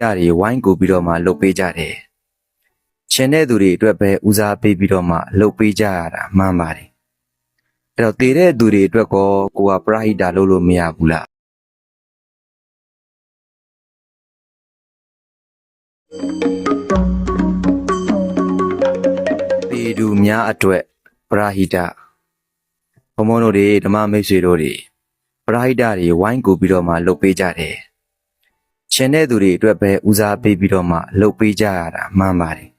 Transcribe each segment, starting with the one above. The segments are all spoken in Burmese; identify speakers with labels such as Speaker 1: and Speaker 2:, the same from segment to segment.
Speaker 1: ရတွေဝိုင်းကူပြီးတော့မှလှုပ်ပေးကြတယ်ရှင်တဲ့သူတွေအတွက်ပဲဦးစားပေးပြီးတော့မှလှုပ်ပေးကြရတာမှန်ပါတယ်အဲ့တော့တည်တဲ့သူတွေအတွက်ကောကိုကပရဟိတလုပ်လို့မရဘူးလားပေသူများအတွက်ပရာဟိတဘုံဘုံတို့တွေဓမ္မမိတ်ဆွေတို့တွေပရာဟိတတွေဝိုင်းကူပြီးတော့မှလှုပ်ပေးကြတယ် ရှင်တဲ့သူတွေအတွက်ပဲဦးစားပေးပြီးတော့မှလှုပ်ပေးကြရတာမှန်ပါတယ်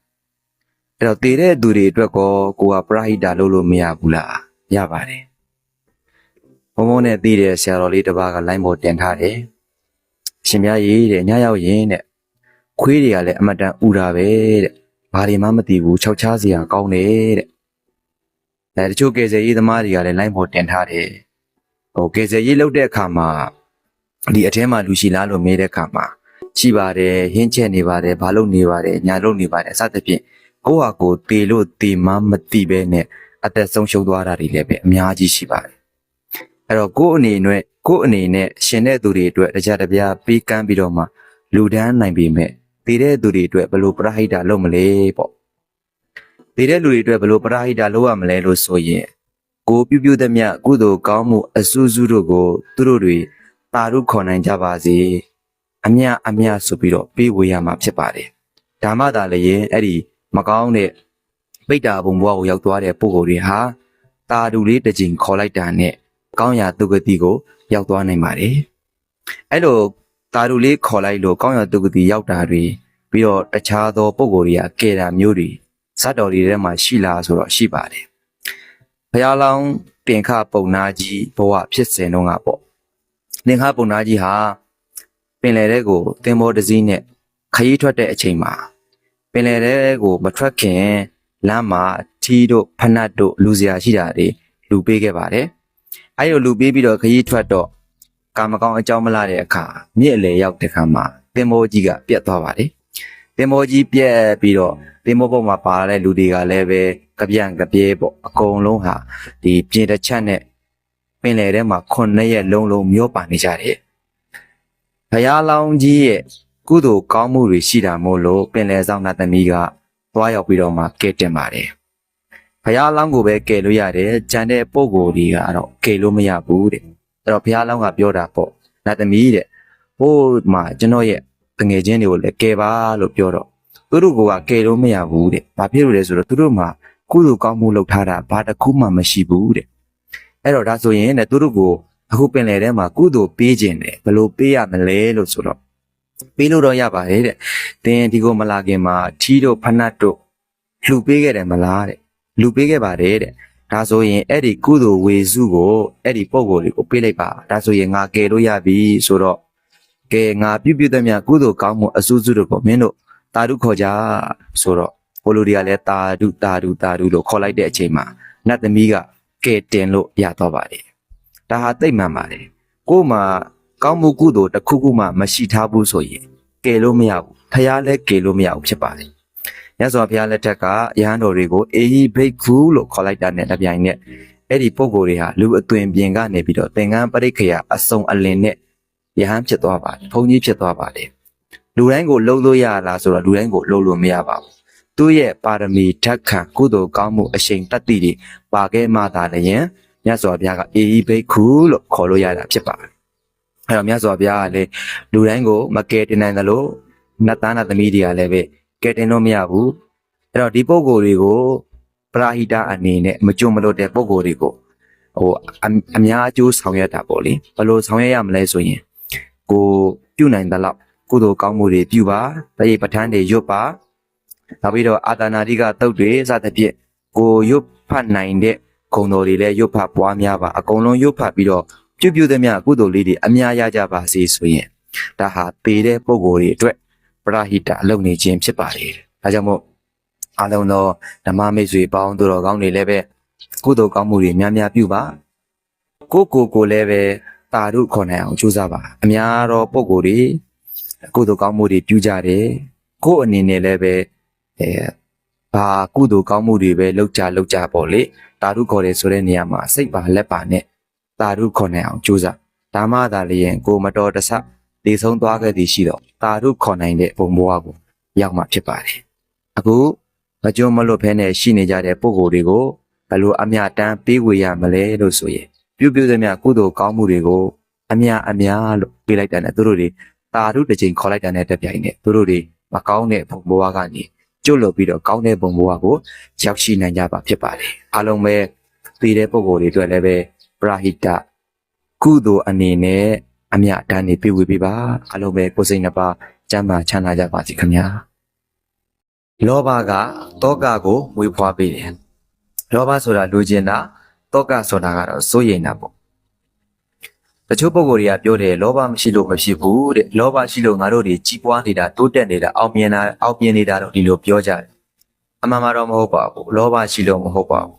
Speaker 1: အဲ့တော့တည်တဲ့သူတွေအတွက်ကောကိုကပရာဟိတလုပ်လို့မရဘူးလားရပါတယ်ဘုံဘုံနဲ့တည်တဲ့ဆရာတော်လေးတစ်ပါးကလိုင်းပေါ်တင်ထားတယ်ရှင်များကြီးတဲ့ညရောက်ရင်တဲ့ခွေးတွေကလည်းအမတန်ဥတာပဲတဲ့ဘာတွေမှမသိဘူးခြောက်ချားစရာကောင်းတယ်တဲ့အဲတချို့ကယ်ဆယ်ရေးသမားတွေကလည်းလိုင်းပေါ်တင်ထားတယ်ဟိုကယ်ဆယ်ရေးလုပ်တဲ့အခါမှာ ဒီအထဲမှာလူရှိလားလို့မေးတဲ့အခါမှာရှိပါတယ်ဟင်းချက်နေပါတယ်ဘာလို့နေပါတယ်ညာလို့နေပါတယ်စသဖြင့်ကိုယ့်ဟာကိုယ်တေလို့တေမှမသိပဲနဲ့အသက်ဆုံးရှုံးသွားတာတွေလည်းပဲအများကြီးရှိပါတယ်အဲ့တော့ကိုယ့်အနေနဲ့ကိုယ့်အနေနဲ့ရှင်တဲ့သူတွေအတွက်တရားတရားပေးကမ်းပြီးတော့မှလူဒန်းနိုင်ပေမဲ့တည်တဲ့သူတွေအတွက်ဘယ်လိုပရဟိတလုပ်မလဲပေါ့တည်တဲ့လူတွေအတွက်ဘယ်လိုပရဟိတလုပ်ရမလဲလို့ဆိုရင်ကိုပြုပြုသမျှကုသိုလ်ကောင်းမှုအစူးစူးတို့ကိုသူတို့တွေ တာရုခေါ်နိုင်ကြပါစေအမြအမြဆိုပြီးတော့ပေးဝေရမှာဖြစ်ပါတယ်ဒါမှသာလည်းအဲ့ဒီမကောင်းတဲ့ပိတ္တာဘုံဘဝကိုရောက်သွားတဲ့ပုဂ္ဂိုလ်တွေဟာတာတူလေးတစ်ချိန်ခေါ်လိုက်တာနဲ့ကောင်းရာသူဂတိကိုရောက်သွားနိုင်ပါတယ်အဲ့လိုတာတို့လေးခေါ်လိုက်လို့ကောင်းရတုဂတိရောက်တာတွေပြီးတော့တခြားသောပုံကိုယ်တွေကကဲတာမျိုးတွေဇတ်တော်တွေထဲမှာရှိလားဆိုတော့ရှိပါတယ်ဘုရားလောင်းတင်ခပုံနာကြီးဘဝဖြစ်စဉ်တုန်းကပေါ့ တင်ခပုံနာကြီးဟာပင်လယ်ထဲကိုတင်မောတစ်စီးနဲ့ခရီးထွက်တဲ့အချိန်မှာပင်လယ်ထဲကိုမထွက်ခင်လမ်းမှာထီးတို့ဖနတ်တို့လူစရာရှိတာတွေလူပေးခဲ့ပါတယ်အဲဒီလိုလူပေးပြီးတော့ခရီးထွက်တော့ကာမကောင်းအကြောင်းမလာတဲ့အခါမြစ်အလေရောက်တဲ့ခါမှာတင်မောကြီးကပြတ်သွားပါတယ်တင်မောကြီးပြတ်ပြီးတော့တင်မောပေါ်မှာပါလာတဲ့လူတွေကလည်းပဲကြပြန့်ကြပြဲပေါ့အကုန်လုံးဟာဒီပြင်တစ်ချက်နဲ့ ပင်လယ်ထဲမှာခုနှစ်ရက်လုံးလုံးမျောပါနေကြတယ်ဘုရားလောင်းကြီးရဲ့ကုသိုလ်ကောင်းမှုတွေရှိတာမို့လို့ပင်လယ်ဆောင်နာသမီးကသွားရောက်ပြီးတော့မှကဲတင်ပါတယ်ဘုရားလောင်းကိုပဲကဲလို့ရတယ်ကြံတဲ့ပုံကိုယ်တွေကတော့ကဲလို့မရဘူးတဲ့အဲ့တော့ဘုရားလောင်းကပြောတာပေါ့နတ်သမီးတဲ့ဟိုမှာကျွန်တော်ရဲ့တငယ်ချင်းတွေကိုလည်းကယ်ပါလို့ပြောတော့သူတို့ကကယ်လို့မရဘူးတဲ့ဘာဖြစ်လို့လဲဆိုတော့သူတို့မှာကုသိုလ်ကောင်းမှုလုပ်ထားတာဘာတစ်ခုမှမရှိဘူးတဲ့ အဲ့တော့ဒါဆိုရင်တဲ့သူတို့ကိုအခုပင်လယ်ထဲမှာကုသိုလ်ပေးခြင်းတယ်ဘယ်လိုပေးရမလဲလို့ဆိုတော့ပေးလို့တော့ရပါတယ်တဲ့တင်းဒီကိုမလာခင်မှာထီးတို့ဖနတ်တို့လှူပေးခဲ့တယ်မလားတဲ့လှူပေးခဲ့ပါတယ်တဲ့ဒါဆိုရင်အဲ့ဒီကုသိုလ်ဝေစုကိုအဲ့ဒီပုံကိုယ်လေးကိုပေးလိုက်ပါဒါဆိုရင်ငါကယ်လို့ရပြီဆိုတော့ကဲငါပြုပြုသမျှကုသိုလ်ကောင်းမှုအစူးစူးတို့ကိုမင်းတို့တာဓုခေါ်ကြဆိုတော့ဘိုလိုတွေကလည်းတာဓုတာဓုတာဓုလို့ခေါ်လိုက်တဲ့အချိန်မှာနတ်သမီးက ကဲတင်လို့ရတော့ပါတယ်ဒါဟာသိမ့်မှန်ပါတယ်ကို့မှာကောင်းမှုကုသိုလ်တစ်ခုခုမှမရှိထားဘူးဆိုရင်ကယ်လို့မရဘူးဖះလည်းကယ်လို့မရဘူးဖြစ်ပါတယ်မြတ်စွာဘုရားလက်ထက်ကယဟန်တော်တွေကိုအေဟိဘိက္ခုလို့ခေါ်လိုက်တာနဲ့တပြိုင်နက်အဲ့ဒီပုံကိုယ်တွေဟာလူအသွင်ပြင်ကနေပြီးတော့သင်္ကန်းပရိက္ခယအစုံအလင်နဲ့ယဟန်ဖြစ်သွားပါတယ်ဘုန်းကြီးဖြစ်သွားပါတယ်လူတိုင်းကိုလှုပ်လို့ရလားဆိုတော့လူတိုင်းကိုလှုပ်လို့မရပါဘူး သူ့ရဲ့ပါရမီဓာတ်ခံကုသိုလ်ကောင်းမှုအရှိန်တတ္တိတွေပါခဲ့မှသာလျင်မြတ်စွာဘုရားကအေဟိဘိက္ခုလို့ခေါ်လို့ရတာဖြစ်ပါတယ်အဲ့တော့မြတ်စွာဘုရားကလည်းလူတိုင်းကိုမကယ်တင်နိုင်တယ်လို့နတ်သားနတ်သမီးတွေကလည်းပဲကဲတင်လို့မရဘူးအဲ့တော့ဒီပုံကိုယ်တွေကိုပရာဟိတအနေနဲ့မကြုံမလို့တဲ့ပုံကိုယ်တွေကိုဟိုအအများအကျိုးဆောင်ရွက်တာပေါ့လေဘယ်လိုဆောင်ရွက်ရမလဲဆိုရင်ကိုပြုနိုင်တဲ့လောက်ကုသိုလ်ကောင်းမှုတွေပြုပါတရေပဋ္ဌာန်းတွေရွတ်ပါ နောက်ပြီးတော့အာသနာတိကတုတ်တွေစသဖြင့်ကိုရွတ်ဖတ်နိုင်တဲ့ဂုဏ်တော်တွေလည်းရွတ်ဖတ်ပွားများပါအကုန်လုံးရွတ်ဖတ်ပြီးတော့ပြုပြုသမျှကုသိုလ်လေးတွေအများရကြပါစေဆိုရင်ဒါဟာပေတဲ့ပုံကိုယ်တွေအတွက်ပရဟိတအလုပ်နေခြင်းဖြစ်ပါတယ်။ဒါကြောင့်မို့အားလုံးသောဓမ္မမိတ်ဆွေပေါင်းသူတော်ကောင်းတွေလည်းပဲကုသိုလ်ကောင်းမှုတွေများများပြုပါ။ကိုယ့်ကိုယ်ကိုလည်းပဲတာရုခေါ်နိုင်အောင်ကြိုးစားပါ။အများသောပုံကိုယ်တွေကုသိုလ်ကောင်းမှုတွေပြုကြတယ်။ကိုယ့်အနေနဲ့လည်းပဲ အဲဘာကုသိုလ်ကောင်းမှုတွေပဲလုပ်ကြလုပ်ကြပေါ့လေ။တာရုခေါ်တယ်ဆိုတဲ့နေရာမှာစိတ်ပါလက်ပါနဲ့တာရုခေါ်နိုင်အောင်ကြိုးစား။ဒါမှသာလျှင်ကိုယ်မတော်တဆတတည်ဆုံးသွားခဲ့သည်ရှိတော့တာရုခေါ်နိုင်တဲ့ဘုံဘဝကိုရောက်မှဖြစ်ပါတယ်အခုမကြုံမလွတ်ဖဲနဲ့ရှိနေကြတဲ့ပုံကိုယ်တွေကိုဘယ်လိုအမြတမ်းပေးဝေရမလဲလို့ဆိုရင်ပြုပြုသမျှကုသိုလ်ကောင်းမှုတွေကိုအမြအမြလို့ပေးလိုက်တဲ့နဲ့သူတို့တွေတာရုတစ်ချိန်ခေါ်လိုက်တဲ့နဲ့တက်ပြိုင်နဲ့သူတို့တွေမကောင်းတဲ့ဘုံဘဝကနေ ကျွတ်လွတ်ပြီးတော့ကောင်းတဲ့ဘုံဘဝကိုရောက်ရှိနိုင်ကြပါဖြစ်ပါတယ်အားလုံးပဲသိတဲ့ပုံကိုယ်တွေအတွက်လည်းပဲပရာဟိတကုသိုလ်အနေနဲ့အမြအတန်းနေပြဝေပေးပါအလုံးပဲကိုယ်စိတ်နှစ်ပါးကျမ်းမာချမ်းသာကြပါစေခင်ဗျာလောဘကတောကကိုဝေဖွားပေးတယ်လောဘဆိုတာလူကျင်တာတောကဆိုတာကတော့စိုးရိမ်တာပေါ့ တချို့ပုဂ္ဂိုလ်တွေကပြောတယ်လောဘမရှိလို့မဖြစ်ဘူးတဲ့လောဘရှိလို့ငါတို့တွေကြီးပွားနေတာတိုးတက်နေတာအောင်မြင်တာအောင်မြင်နေတာတော့ဒီလိုပြောကြတယ်အမှန်မှာတော့မဟုတ်ပါဘူးလောဘရှိလို့မဟုတ်ပါဘူး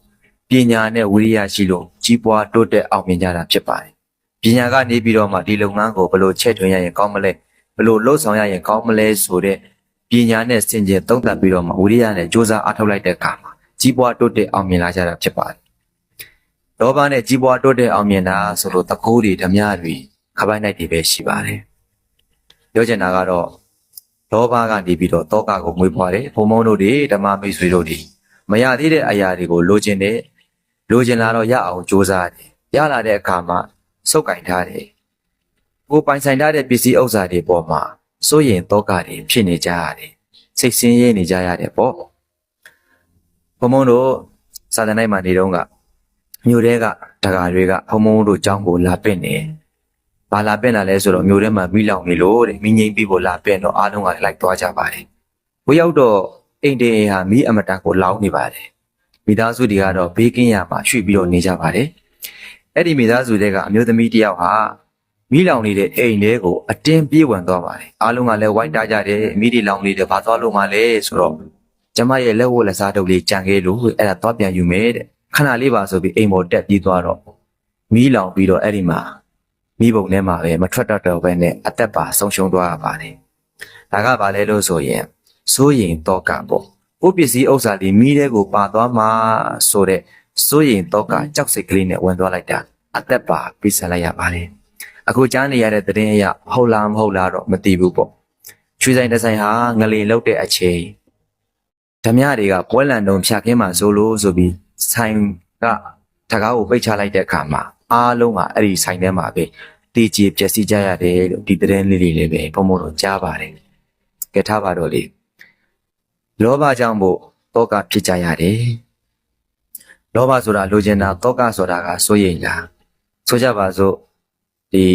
Speaker 1: ပညာနဲ့ဝိရိယရှိလို့ကြီးပွားတိုးတက်အောင်မြင်ကြတာဖြစ်ပါတယ်ပညာကနေပြီးတော့မှဒီလုပ်ငန်းကိုဘယ်လိုချက်ထွင်ရရင်ကောင်းမလဲဘယ်လိုလှုပ်ဆောင်ရရင်ကောင်းမလဲဆိုတဲ့ပညာနဲ့စင်ကြယ်သုံးသပ်ပြီးတော့မှဝိရိယနဲ့စ조사အားထုတ်လိုက်တဲ့အခါမှာကြီးပွားတိုးတက်အောင်မြင်လာကြတာဖြစ်ပါတယ်။ လောဘနဲ့ကြီးပွားတိုးတက်အောင်မြင်တာဆိုလို့တကိုးတွေဓမြတွေခပိုင်းလိုက်တွေပဲရှိပါတယ်။ပြောချင်တာကတော့လောဘကနေပြီးတော့တောကကိုမွေးဖွားတယ်ဘုံဘုံတို့တွေဓမ္မမိတ်ဆွေတို့တွေမရသေးတဲ့အရာတွေကိုလိုချင်တယ်လိုချင်လာတော့ရအောင်စ조사တယ်ရလာတဲ့အခါမှာစုပ်ကင်ထားတယ်။ကိုယ်ပိုင်ဆိုင်ထားတဲ့ပစ္စည်းဥစ္စာတွေပေါ်မှာစိုးရင်တောကတွေဖြစ်နေကြရတယ်။စိတ်ဆင်းရဲနေကြရတယ်ပေါ့။ဘုံဘုံတို့စာသင်တိုင်းမှာနေတော့က မြို့ထဲကတကာတွေကဘုံဘုံတို့ကြောင်းကိုလာပင့်နေ။ဘာလာပင့်လာလဲဆိုတော့မြို့ထဲမှာမိလောင်နေလို့တဲ့မိငိမ့်ပြီးကိုလာပင့်တော့အားလုံးကလိုက်သွားကြပါတယ်။ဘိုးရောက်တော့အိမ်တေအိမ်ဟာမိအမတန်ကိုလောင်းနေပါတယ်။မိသားစုတွေကတော့ဘေးကင်းရမှာရွှေ့ပြီးတော့နေကြပါတယ်။အဲ့ဒီမိသားစုတွေကအမျိုးသမီးတစ်ယောက်ဟာမိလောင်နေတဲ့အိမ်ထဲကိုအတင်းပြေးဝင်သွားပါတယ်အားလုံးကလည်းဝိုင်းတားကြတယ်မိဒီလောင်နေတယ်ဘာသွားလို့မှလဲဆိုတော့ကျမရဲ့လက်ဝတ်လက်စားတုပ်လေးကြံခဲ့လို့အဲ့ဒါသွားပြန်ယူမယ်တဲ့ ခဏလေးပါဆိုပြီးအိမ်ပေါ်တက်ပြေးသွားတော့မိလောင်ပြီးတော့အဲ့ဒီမှာမိဘုံထဲမှာပဲမထွက်တော့တော့ပဲနဲ့အသက်ပါဆုံးရှုံးသွားရပါတယ်ဒါကဘာလဲလို့ဆိုရင်စိုးရင်တော့ကပေါ့ကိုပစ္စည်းဥစ္စာလေးမိတဲ့ကိုပါသွားမှာဆိုတဲ့စိုးရင်တော့ကကြောက်စိတ်ကလေးနဲ့ဝင်သွားလိုက်တာအသက်ပါပြဆက်လိုက်ရပါတယ်အခုကြားနေရတဲ့သတင်းအရဟုတ်လားမဟုတ်လားတော့မသိဘူးပေါ့ချွေဆိုင်တစ်ဆိုင်ဟာငလင်လောက်တဲ့အချိန်ဓမြတွေကပွဲလန်တုံဖြတ်ခင်းမှာဆိုလို့ဆိုပြီး ဆိုင်ကတကားကိုပိတ်ချလိုက်တဲ့အခါမှာအားလုံးကအဲ့ဒီဆိုင်ထဲမှာပဲတီကြည်ပျက်စီးကြရတယ်လို့ဒီသတင်းလေးတွေလည်းပဲဘုံဘုံတော့ကြားပါတယ်ကဲထားပါတော့လေလောဘကြောင့်မို့တောကဖြစ်ကြရတယ်လောဘဆိုတာလိုချင်တာတောကဆိုတာကစိုးရိမ်တာဆိုကြပါစို့ဒီ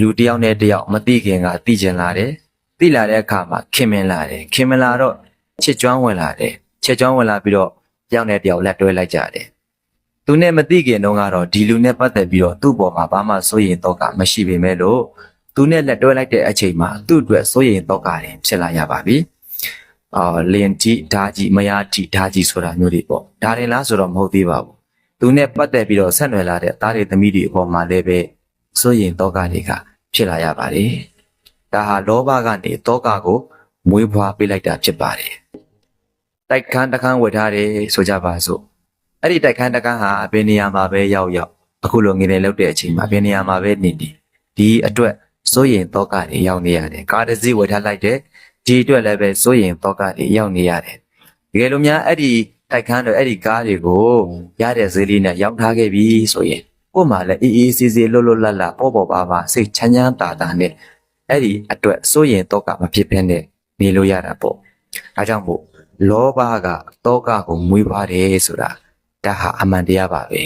Speaker 1: လူတစ်ယောက်နဲ့တစ်ယောက်မသိခင်ကသိကျင်လာတယ်သိလာတဲ့အခါမှာခင်မင်လာတယ်ခင်မင်လာတော့ချစ်ကျွမ်းဝင်လာတယ်ချစ်ကျွမ်းဝင်လာပြီးတော့ တစ်ယောက်နဲ့တစ်ယောက်လက်တွဲလိုက်ကြတယ်သူနဲ့မသိခင်တုန်းကတော့ဒီလူနဲ့ပတ်သက်ပြီးတော့သူ့ပေါ်မှာဘာမှစိုးရိမ်တော့ကမရှိပေမဲ့လို့သူနဲ့လက်တွဲလိုက်တဲ့အချိန်မှာသူ့အတွက်စိုးရိမ်တော့ကတယ်ဖြစ်လာရပါပြီအာလင်ကြီးဓာကြီးမယားကြီးဓာကြီးဆိုတာမျိုးတွေပေါ့ဒါရင်လားဆိုတော့မဟုတ်သေးပါဘူးသူနဲ့ပတ်သက်ပြီးတော့ဆက်နွယ်လာတဲ့သားတွေသမီးတွေအပေါ်မှာလည်းပဲစိုးရင်တောကတွေကဖြစ်လာရပါတယ်။ဒါဟာလောဘကနေတောကကိုမွေးဖွားပေးလိုက်တာဖြစ်ပါတယ်။ တိုက်ခန်းတစ်ခန်းဝယ်ထားတယ်ဆိုကြပါစို့။အဲ့ဒီတိုက်ခန်းတစ်ခန်းဟာဘယ်နေရာမှာပဲရောက်ရောက်အခုလိုငွေတွေလောက်တဲ့အချိန်မှာဘယ်နေရာမှာပဲနေနေဒီအတွက်စိုးရင်တောကတွေရောက်နေရတယ်။ကားတစ်စီးဝယ်ထားလိုက်တဲ့ဒီအတွက်လည်းပဲစိုးရင်တောကတွေရောက်နေရတယ်။တကယ်လို့များအဲ့ဒီတိုက်ခန်းတွေအဲ့ဒီကားတွေကိုရတဲ့ဈေးလေးနဲ့ရောင်းထားခဲ့ပြီဆိုရင်ကို့မှာလည်းအေးအေးဆေးဆေးလွတ်လွတ်လပ်လပ်ပေါ့ပေါ့ပါပါစိတ်ချမ်းချမ်းသာသာနဲ့အဲ့ဒီအတွက်စိုးရင်တော့ကမဖြစ်ဖ ೇನೆ နေလို့ရတာပေါ့ဒါကြောင့်မို့ လောဘကတောကကိုမွေးပါတယ်ဆိုတာဒါဟာအမှန်တရားပါပဲ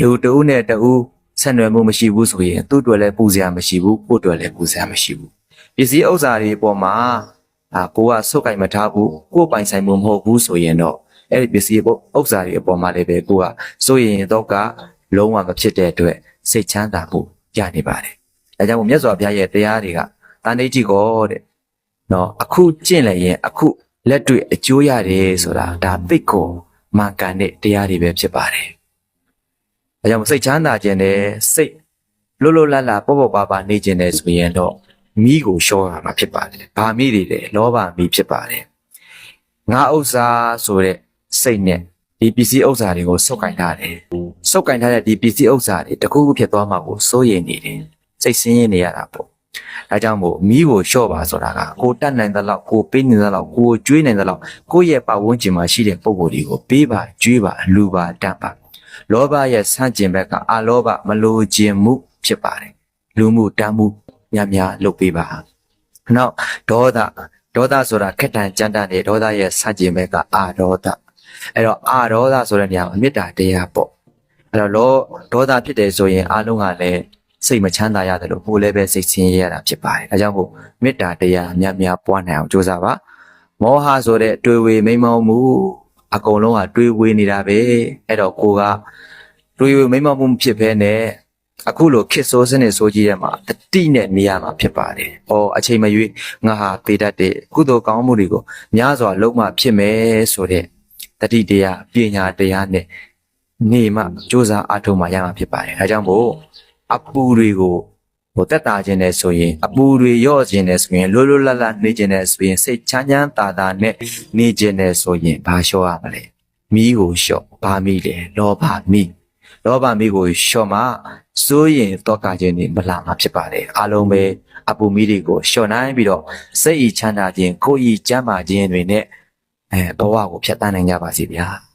Speaker 1: လူတဦးနဲ့တဦးဆက်နွယ်မှုမရှိဘူးဆိုရင်သူ့အတွက်လည်းပူစရာမရှိဘူးကို့အတွက်လည်းပူစရာမရှိဘူးပစ္စည်းဥစ္စာတွေပေါ်မှာအာကိုကစုတ်ကင်မထားဘူးကို့ပိုင်ဆိုင်မှုမဟုတ်ဘူးဆိုရင်တော့အဲ့ဒီပစ္စည်းပေါ့ဥစ္စာတွေအပေါ်မှာလည်းပဲကိုကစိုးရင်တော့ကလုံးဝမဖြစ်တဲ့အတွက်စိတ်ချမ်းသာဖို့ရနေပါတယ်။ဒါကြောင့်မို့မြတ်စွာဘုရားရဲ့တရားတွေကတာနေကြည့်ကောတဲ့။နော်အခုကျင့်လိုက်ရင်အခု လက်တွေ့အကျိုးရတယ်ဆိုတာဒါသိတ်ကိုမှန်ကန်တဲ့တရားတွေပဲဖြစ်ပါတယ်။ဒါကြောင့်မို့စိတ်ချမ်းသာခြင်းနဲ့စိတ်လွတ်လွတ်လပ်လပ်ပေါ့ပေါ့ပါပါနေခြင်းနဲ့ဆိုရင်တော့မိကိုရှောရမှာဖြစ်ပါတယ်။ဘာမိတွေလဲလောဘမိဖြစ်ပါတယ်။ငါဥစ္စာဆိုတဲ့စိတ်နဲ့ဒီပစ္စည်းဥစ္စာတွေကိုစုပ်ကင်ထားတယ်။စုပ်ကင်ထားတဲ့ဒီပစ္စည်းဥစ္စာတွေတစ်ခုခုဖြစ်သွားမှကိုစိုးရိမ်နေတယ်။စိတ်ဆင်းရဲနေရတာပေါ့ ဒါကြောင့်မို့မိကိုလျှော့ပါဆိုတာကကိုတတ်နိုင်သလောက်ကိုပေးနိုင်သလောက်ကိုကျွေးနိုင်သလောက်ကိုယ့်ရဲ့ပတ်ဝန်းကျင်မှာရှိတဲ့ပုံကိုယ်တွေကိုပေးပါကျွေးပါလူပါတတ်ပါလောဘရဲ့ဆန့်ကျင်ဘက်ကအာလောဘမလိုခြင်းမှုဖြစ်ပါတယ်လူမှုတတ်မှုများများလုပ်ပေးပါနောက်ဒေါသဒေါသဆိုတာခက်တန်ကြမ်းတမ်းတဲ့ဒေါသရဲ့ဆန့်ကျင်ဘက်ကအာဒေါသအဲ့တော့အာဒေါသဆိုတဲ့နေရာမှာမေတ္တာတရားပေါ့အဲ့တော့လောဒေါသဖြစ်တယ်ဆိုရင်အားလုံးကလည်း စိတ်မချမ်းသာရတယ်လို့ကိုယ်လည်းပဲစိတ်ဆင်းရဲရတာဖြစ်ပါတယ်ဒါကြောင့်မို့မေတ္တာတရားများများပွားနိုင်အောင်ကြိုးစားပါမောဟဆိုတဲ့တွေ့ဝေမိမ့်မောမှုအကုန်လုံးကတွေးဝေနေတာပဲအဲ့တော့ကိုကတွေးဝေမိမ့်မောမှုမဖြစ်ဘဲနဲ့အခုလိုခစ်ဆိုးစနစ်ဆိုးကြီးရဲ့မှာတတိနဲ့နေရာမှာဖြစ်ပါတယ်။အော်အချိန်မရွေးငါဟာပေတတ်တဲ့ကုသိုလ်ကောင်းမှုတွေကိုများစွာလုံးမဖြစ်မယ်ဆိုတဲ့တတိတရားပညာတရားနဲ့နေမှစ조사အားထုတ်မှရမှာဖြစ်ပါတယ်။ဒါကြောင့်မို့ အပူတွေကိုဟိုတက်တာခြင်းနဲ့ဆိုရင်အပူတွေရော့ခြင်းနဲ့ဆိုရင်လွတ်လွတ်လပ်လပ်နေခြင်းနဲ့ဆိုရင်စိတ်ချမ်းချမ်းသာသာနဲ့နေခြင်းနဲ့ဆိုရင်ဘာလျှော့ရမလဲ။မိကိုလျှော့ဘာမိလဲလောဘမိလောဘမိကိုလျှော့မှစိုးရင်တောကခြင်းတွေမလာမှာဖြစ်ပါတယ်အားလုံးပဲအပူမိတွေကိုလျှော့နိုင်ပြီးတော့စိတ်ဤချမ်းသာခြင်းကိုယ်ဤကျမ်းမာခြင်းတွေနဲ့အဲဘဝကိုဖြတ်သန်းနိုင်ကြပါစေဗျာ။